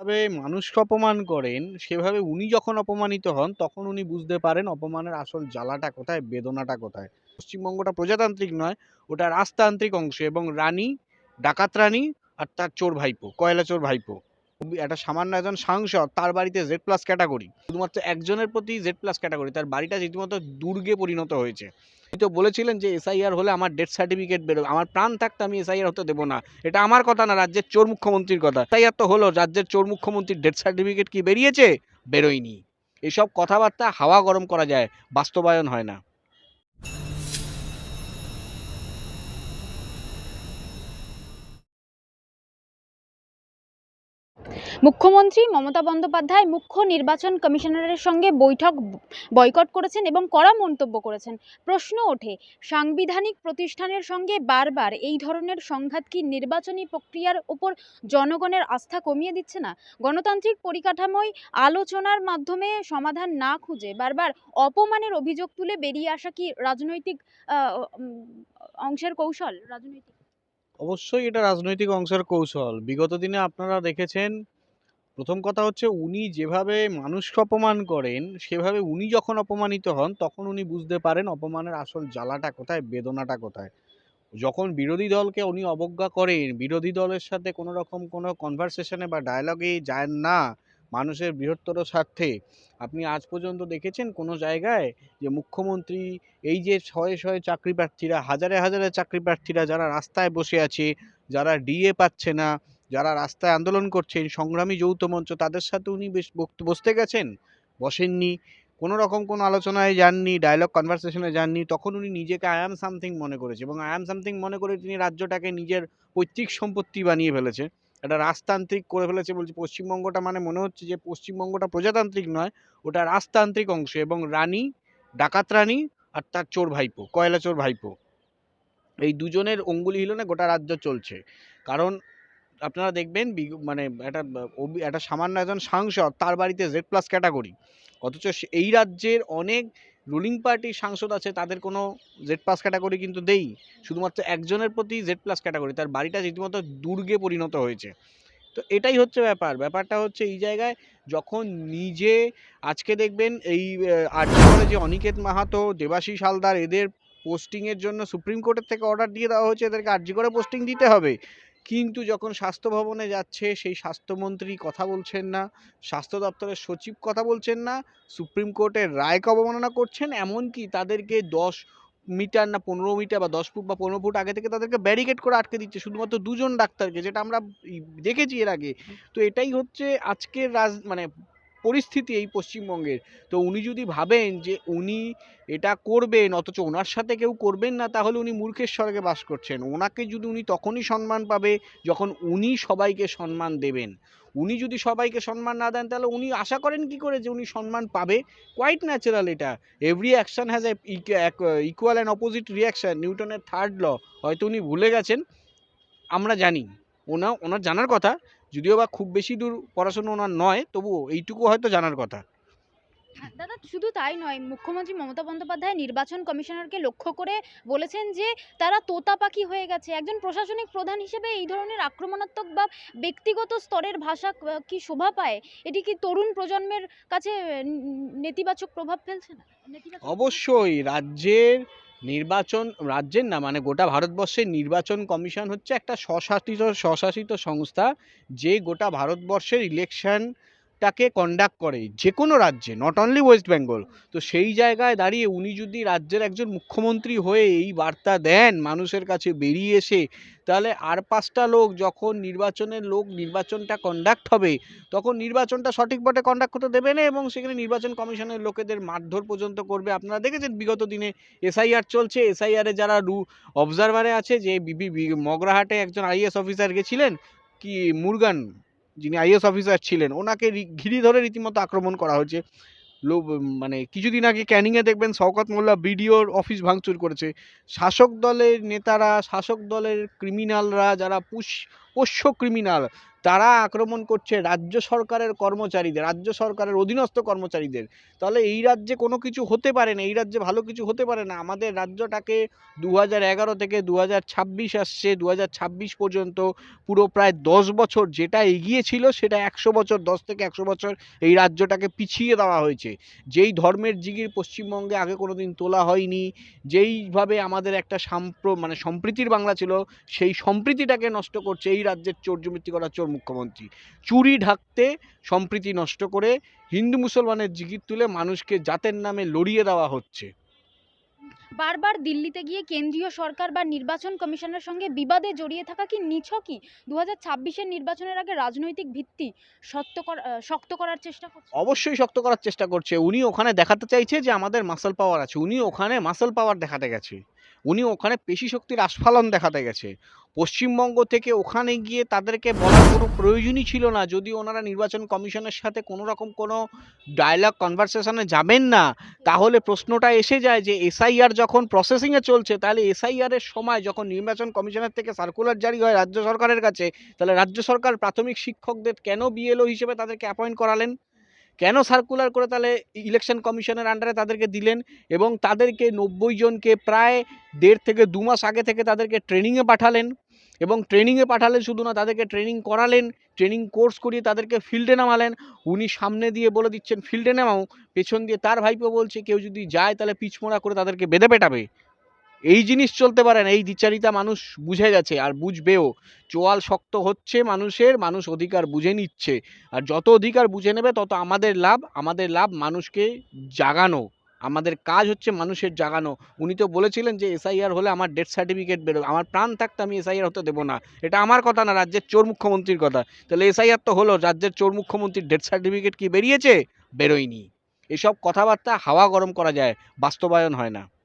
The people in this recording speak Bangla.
ভাবে মানুষকে অপমান করেন, সেভাবে উনি যখন অপমানিত হন, তখন উনি বুঝতে পারেন অপমানের আসল জ্বালাটা কোথায়, বেদনাটা কোথায়। পশ্চিমবঙ্গটা প্রজাতান্ত্রিক নয়, ওটা রাজতান্ত্রিক অংশ এবং রানী, ডাকাত রানী আর তার চোর ভাইপো, কয়লা চোর ভাইপো। একটা সামান্য একজন সাংসদ, তার বাড়িতে জেড প্লাস ক্যাটাগরি। শুধুমাত্র একজনের প্রতি জেড প্লাস ক্যাটাগরি। তার বাড়িটা রীতিমতো দুর্গে পরিণত হয়েছে। তো বলেছিলেন যে এসআইআর হলে আমার ডেথ সার্টিফিকেট বেরোবে। আমার প্রাণ থাকতে আমি এসআইআর হতে দেবো না। এটা আমার কথা না, রাজ্যের চোর মুখ্যমন্ত্রীর কথা। এসআইআর তো হলো, রাজ্যের চোর মুখ্যমন্ত্রীর ডেথ সার্টিফিকেট কি বেরিয়েছে? বেরোয়নি। এসব কথাবার্তা হাওয়া গরম করা যায়, বাস্তবায়ন হয় না। মুখ্যমন্ত্রী মমতা বন্দ্যোপাধ্যায় মুখ্য নির্বাচন কমিশনারের সঙ্গে বৈঠক বয়কট করেছেন এবং কড়া মন্তব্য করেছেন। প্রশ্ন ওঠে সাংবিধানিক প্রতিষ্ঠানের সঙ্গে বারবার এই ধরনের সংঘাত কি নির্বাচনী প্রক্রিয়ার ওপর জনগণের আস্থা কমিয়ে দিচ্ছে না? গণতান্ত্রিক পরিকাঠামোয় আলোচনার মাধ্যমে সমাধান না খুঁজে বারবার অপমানের অভিযোগ তুলে বেরিয়ে আসা কি রাজনৈতিক অংশের কৌশল? রাজনৈতিক অবশ্যই এটা রাজনৈতিক অংশের কৌশল। বিগত দিনে আপনারা দেখেছেন, প্রথম কথা হচ্ছে উনি যেভাবে মানুষকে অপমান করেন, সেভাবে উনি যখন অপমানিত হন, তখন উনি বুঝতে পারেন অপমানের আসল জ্বালাটা কোথায়, বেদনাটা কোথায়। যখন বিরোধী দলকে উনি অবজ্ঞা করেন, বিরোধী দলের সাথে কোনো রকম কোনো কনভারসেশনে বা ডায়ালগে যান না, মানুষের বৃহত্তর স্বার্থে। আপনি আজ পর্যন্ত দেখেছেন কোনো জায়গায় যে মুখ্যমন্ত্রী এই যে শয়ে, শয়ে চাকরি প্রার্থীরা, হাজারে, হাজারে চাকরি প্রার্থীরা যারা রাস্তায় বসে আছে, যারা ডিএ পাচ্ছে না, যারা রাস্তায় আন্দোলন করছেন, সংগ্রামী যৌথ মঞ্চ তাদের সাথে উনি বেশ বসতে গেছেন? বসেননি। কোনো রকম কোনো আলোচনায় যাননি, ডায়লগ কনভারসেশনে যাননি। তখন উনি নিজেকে আই অ্যাম সামথিং মনে করেছে এবং আই অ্যাম সামথিং মনে করে তিনি রাজ্যটাকে নিজের পৈতৃক সম্পত্তি বানিয়ে ফেলেছে। একটা রাজতান্ত্রিক করে ফেলেছে বলছে পশ্চিমবঙ্গটা মানে মনে হচ্ছে যে পশ্চিমবঙ্গটা প্রজাতান্ত্রিক নয়, ওটা রাজতান্ত্রিক অংশ এবং রানী, ডাকাত রানী আর তার চোর ভাইপো, কয়লা চোর ভাইপো। এই দুজনের অঙ্গুলি হিলনে গোটা রাজ্য চলছে। কারণ আপনারা দেখবেন মানে একটা একটা সামান্য একজন সাংসদ, তার বাড়িতে জেড প্লাস ক্যাটাগরি। অথচ এই রাজ্যের অনেক রুলিং পার্টির সাংসদ আছে, তাদের কোনো জেড প্লাস ক্যাটাগরি কিন্তু দেই। শুধুমাত্র একজনের প্রতি জেড প্লাস ক্যাটাগরি। তার বাড়িটা রীতিমতো দুর্গে পরিণত হয়েছে। তো এটাই হচ্ছে ব্যাপার। ব্যাপারটা হচ্ছে এই জায়গায় যখন নিজে আজকে দেখবেন এই আ আরজিকরে যে অনিকেত মাহাতো, দেবাশিস হালদার এদের পোস্টিংয়ের জন্য সুপ্রিম কোর্টের থেকে অর্ডার দিয়ে দেওয়া হয়েছে এদেরকে আর্জি করে পোস্টিং দিতে হবে। কিন্তু যখন স্বাস্থ্য ভবনে যাচ্ছে সেই স্বাস্থ্যমন্ত্রী কথা বলছেন না, স্বাস্থ্য দপ্তরের সচিব কথা বলছেন না, সুপ্রিম কোর্টের রায়কে অবমাননা করছেন। এমনকি তাদেরকে ১০ মিটার না ১৫ মিটার বা ১০ ফুট বা ১৫ ফুট আগে থেকে তাদেরকে ব্যারিকেড করে আটকে দিচ্ছে শুধুমাত্র দুজন ডাক্তারকে যেটা আমরা দেখেছি এর আগে। তো এটাই হচ্ছে আজকের রাজ মানে পরিস্থিতি এই পশ্চিমবঙ্গের। তো উনি যদি ভাবেন যে উনি এটা করবেন, অথচ ওনার সাথে কেউ করবেন না, তাহলে উনি মূর্খের স্বর্গে বাস করছেন। ওনাকে যদি উনি তখনই সম্মান পাবে, যখন উনি সবাইকে সম্মান দেবেন। উনি যদি সবাইকে সম্মান না দেন, তাহলে উনি আশা করেন কি করে যে উনি সম্মান পাবে? কোয়াইট ন্যাচারাল এটা। Every action has a equal and opposite reaction নিউটনের থার্ড ল। হয়তো উনি ভুলে গেছেন। আমরা জানি। ওনা, ওনার জানার কথা। যদিও বা খুব বেশি দূর পড়াশোনা ওনার নয়, তবুও এইটুকু হয়তো জানার কথা। হ্যাঁ, দাদা শুধু তাই নয় মুখ্যমন্ত্রী মমতা বন্দ্যোপাধ্যায় নির্বাচন কমিশনারকে লক্ষ্য করে বলেছেন যে তারা তোতা পাখি হয়ে গেছে। একজন প্রশাসনিক প্রধান হিসেবে এই ধরনের আক্রমণাত্মক বা ব্যক্তিগত স্তরের ভাষা ক- কি শোভা পায়? এটি কি তরুণ প্রজন্মের কাছে নেতিবাচক প্রভাব ফেলছে না? অবশ্যই রাজ্যের নির্বাচন রাজ্যের না মানে গোটা ভারতবর্ষের নির্বাচন কমিশন হচ্ছে একটা স্বশাসিত স্বশাসিত সংস্থা, যে গোটা ভারতবর্ষের ইলেকশনটাকে কন্ডাক্ট করে যে কোনো রাজ্যে নট অনলি ওয়েস্ট বেঙ্গল তো সেই জায়গায় দাঁড়িয়ে উনি যদি রাজ্যের একজন মুখ্যমন্ত্রী হয়ে এই বার্তা দেন, মানুষের কাছে বেরিয়ে এসে, তাহলে আর পাঁচটা লোক যখন নির্বাচনের লোক নির্বাচনটা কন্ডাক্ট হবে, তখন নির্বাচনটা সঠিক পথে কন্ডাক্ট করতে দেবে না এবং সেখানে নির্বাচন কমিশনের লোকেদের মারধর পর্যন্ত করবে। আপনারা দেখেছেন বিগত দিনে এসআইআর চলছে, এসআইআরে যারা রু অবজারভারে আছে, যে মগরাহাটে একজন আইএস অফিসার গেছিলেন, কি, মুরগান যিনি আইএস অফিসার ছিলেন, ওনাকে ঘিরি ধরে রীতিমতো আক্রমণ করা হয়েছে। মানে কিছুদিন আগে ক্যানিংয়ে দেখবেন শওকত মোল্লা বিডিওর অফিস ভাঙচুর করেছে। শাসক দলের নেতারা, শাসক দলের ক্রিমিনালরা যারা পুশ পোষ্য ক্রিমিনাল তারা আক্রমণ করছে রাজ্য সরকারের কর্মচারীদের, রাজ্য সরকারের অধীনস্থ কর্মচারীদের। তাহলে এই রাজ্যে কোনো কিছু হতে পারে না, এই রাজ্যে ভালো কিছু হতে পারে না। আমাদের রাজ্যটাকে দু হাজার এগারো থেকে দু হাজার ছাব্বিশ আসছে দু হাজার ছাব্বিশ পর্যন্ত পুরো প্রায় দশ বছর যেটা এগিয়ে ছিল সেটা একশো বছর, দশ থেকে একশো বছর এই রাজ্যটাকে পিছিয়ে দেওয়া হয়েছে। যেই ধর্মের জিগির পশ্চিমবঙ্গে আগে কোনো দিন তোলা হয়নি, যেইভাবে আমাদের একটা সাম্প্র মানে সম্প্রীতির বাংলা ছিল, সেই সম্প্রীতিটাকে নষ্ট করছে। এই রাজ্যের চোর দুর্নীতি করা চোর মুখ্যমন্ত্রী। চুরি ঢাকতে সম্প্রীতি নষ্ট করে হিন্দু মুসলমানের জিগির তুলে মানুষকে জাতের নামে লড়িয়ে দেওয়া হচ্ছে। বারবার দিল্লিতে গিয়ে কেন্দ্রীয় সরকার বা নির্বাচন কমিশনের সঙ্গে বিবাদে জড়িয়ে থাকা কি নিছকই? দু হাজার ছাব্বিশের নির্বাচনের আগে রাজনৈতিক ভিত্তি শক্ত শক্ত করার চেষ্টা করছে? অবশ্যই শক্ত করার চেষ্টা করছে। উনি ওখানে দেখাতে চাইছে যে আমাদের মাসল পাওয়ার আছে। উনি ওখানে মাসল পাওয়ার দেখাতে গেছে। উনি ওখানে পেশি শক্তির আস্ফালন দেখাতে গেছে। পশ্চিমবঙ্গ থেকে ওখানে গিয়ে তাদেরকে বলার কোনো প্রয়োজনই ছিল না। যদি ওনারা নির্বাচন কমিশনের সাথে কোনো রকম কোনো ডায়লগ কনভারসেশনে যাবেন না, তাহলে প্রশ্নটা এসে যায় যে এসআইআর যখন প্রসেসিংয়ে চলছে, তাহলে এসআইআর এর সময় যখন নির্বাচন কমিশনের থেকে সার্কুলার জারি হয় রাজ্য সরকারের কাছে, তাহলে রাজ্য সরকার প্রাথমিক শিক্ষকদের কেন বিএলও হিসেবে তাদেরকে অ্যাপয়েন্ট করালেন? কেন সার্কুলার করে তাহলে ইলেকশন কমিশনের আন্ডারে তাদেরকে দিলেন? এবং তাদেরকে নব্বই জনকে প্রায় দেড় থেকে দু মাস আগে থেকে তাদেরকে ট্রেনিংয়ে পাঠালেন। এবং ট্রেনিংয়ে পাঠালেন শুধু না, তাদেরকে ট্রেনিং করালেন ট্রেনিং কোর্স করিয়ে তাদেরকে ফিল্ডে নামালেন। উনি সামনে দিয়ে বলে দিচ্ছেন ফিল্ডে নামাও। পেছন দিয়ে তার ভাইপো বলছে, কেউ যদি যায় তাহলে পিছমোড়া করে তাদেরকে বেঁধে পেটাবে। এই জিনিস চলতে পারে না, এই দ্বিচারিতা মানুষ বুঝে গেছে আর বুঝবেও। চোয়াল শক্ত হচ্ছে মানুষের, মানুষ অধিকার বুঝে নিচ্ছে। আর যত অধিকার বুঝে নেবে, তত আমাদের লাভ আমাদের লাভ মানুষকে জাগানো। আমাদের কাজ হচ্ছে মানুষের জাগানো। উনি তো বলেছিলেন যে, এসআইআর হলে আমার ডেথ সার্টিফিকেট বেরোবে। আমার প্রাণ থাকতে আমি এসআইআর হতে দেবো না। এটা আমার কথা না, রাজ্যের চোর মুখ্যমন্ত্রীর কথা। তাহলে এসআইআর তো হলো, রাজ্যের চোর মুখ্যমন্ত্রীর ডেথ সার্টিফিকেট কি বেরিয়েছে? বেরোয়নি। এসব কথাবার্তা হাওয়া গরম করা যায়, বাস্তবায়ন হয় না।